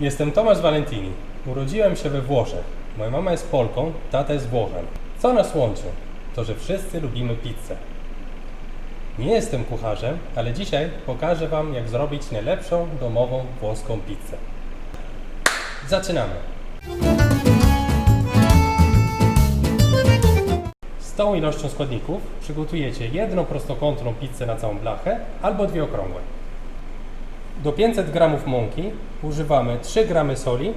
Jestem Tomasz Valentini. Urodziłem się we Włoszech. Moja mama jest Polką, tata jest Włochem. Co nas łączy? To, że wszyscy lubimy pizzę. Nie jestem kucharzem, ale dzisiaj pokażę Wam, jak zrobić najlepszą domową włoską pizzę. Zaczynamy! Z tą ilością składników przygotujecie jedną prostokątną pizzę na całą blachę albo dwie okrągłe. Do 500 g mąki używamy 3 g soli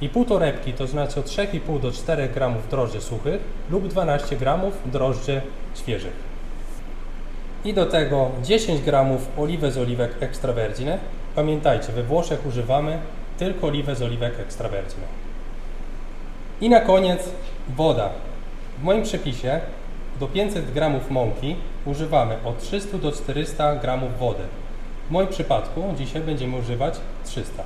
i pół torebki, to znaczy od 3,5 do 4 g drożdży suchych lub 12 g drożdży świeżych. I do tego 10 g oliwy z oliwek extra vergine. Pamiętajcie, we Włoszech używamy tylko oliwę z oliwek extra vergine. I na koniec woda. W moim przepisie do 500 g mąki używamy od 300 do 400 g wody. W moim przypadku dzisiaj będziemy używać 300.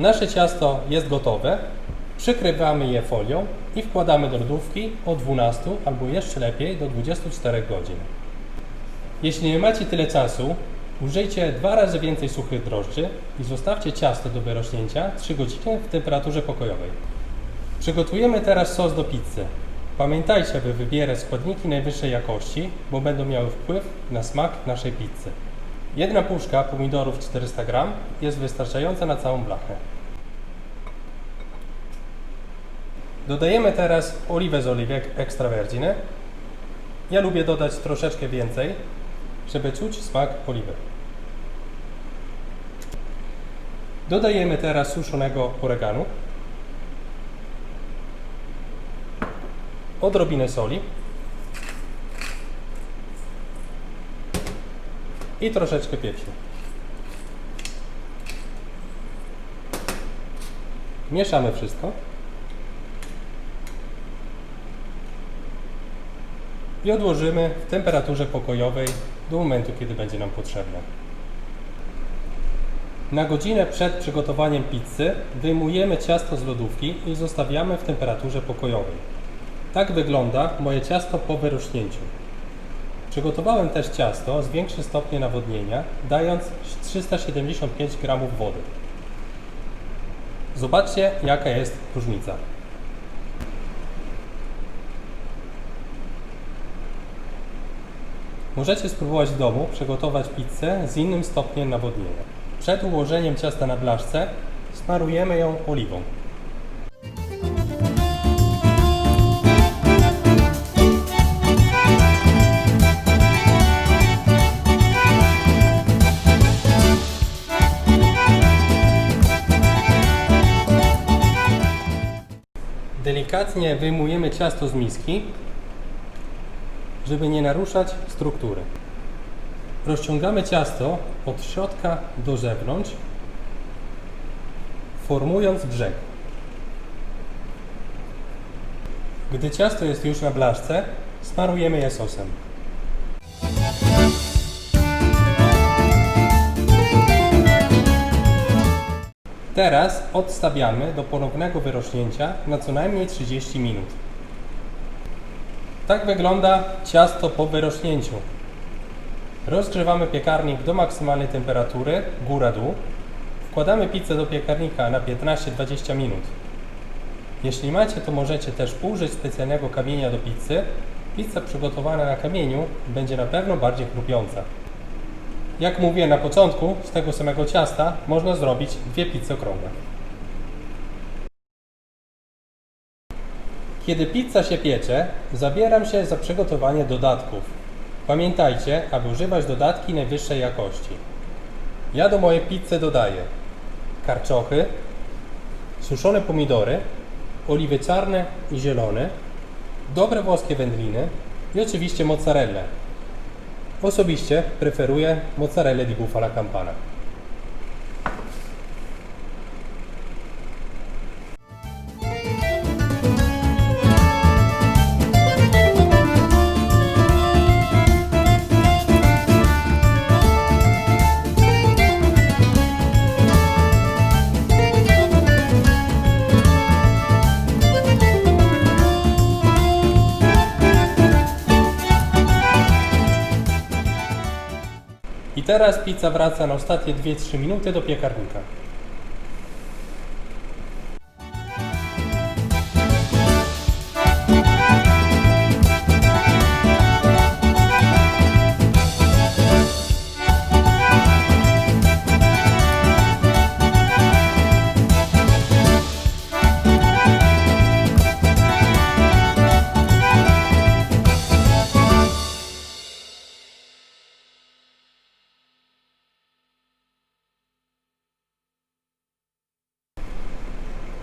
Nasze ciasto jest gotowe. Przykrywamy je folią i wkładamy do lodówki od 12 albo jeszcze lepiej do 24 godzin. Jeśli nie macie tyle czasu, użyjcie dwa razy więcej suchych drożdży i zostawcie ciasto do wyrośnięcia 3 godziny w temperaturze pokojowej. Przygotujemy teraz sos do pizzy. Pamiętajcie, aby wybierać składniki najwyższej jakości, bo będą miały wpływ na smak naszej pizzy. Jedna puszka pomidorów 400 g jest wystarczająca na całą blachę. Dodajemy teraz oliwę z oliwek extra. Ja lubię dodać troszeczkę więcej, żeby czuć smak oliwy. Dodajemy teraz suszonego oreganu. Odrobinę soli. I troszeczkę pieprzu. Mieszamy wszystko. I odłożymy w temperaturze pokojowej do momentu, kiedy będzie nam potrzebne. Na godzinę przed przygotowaniem pizzy wyjmujemy ciasto z lodówki i zostawiamy w temperaturze pokojowej. Tak wygląda moje ciasto po wyrośnięciu. Przygotowałem też ciasto z większym stopniem nawodnienia, dając 375 g wody. Zobaczcie, jaka jest różnica. Możecie spróbować w domu przygotować pizzę z innym stopniem nawodnienia. Przed ułożeniem ciasta na blaszce smarujemy ją oliwą. Delikatnie wyjmujemy ciasto z miski, żeby nie naruszać struktury. Rozciągamy ciasto od środka do zewnątrz, formując brzeg. Gdy ciasto jest już na blaszce, Smarujemy je sosem. Teraz odstawiamy do ponownego wyrośnięcia na co najmniej 30 minut. Tak wygląda ciasto po wyrośnięciu. Rozgrzewamy piekarnik do maksymalnej temperatury, góra-dół. Wkładamy pizzę do piekarnika na 15-20 minut. Jeśli macie, to możecie też użyć specjalnego kamienia do pizzy. Pizza przygotowana na kamieniu będzie na pewno bardziej chrupiąca. Jak mówiłem na początku, z tego samego ciasta można zrobić dwie pizze okrągłe. Kiedy pizza się piecze, zabieram się za przygotowanie dodatków. Pamiętajcie, aby używać dodatki najwyższej jakości. Ja do mojej pizzy dodaję karczochy, suszone pomidory, oliwy czarne i zielone, dobre włoskie wędliny i oczywiście mozzarellę. Osobiście preferuję mozzarellę di bufala campana. I teraz pizza wraca na ostatnie 2-3 minuty do piekarnika.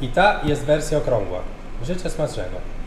I ta jest wersja okrągła. Życzę smacznego.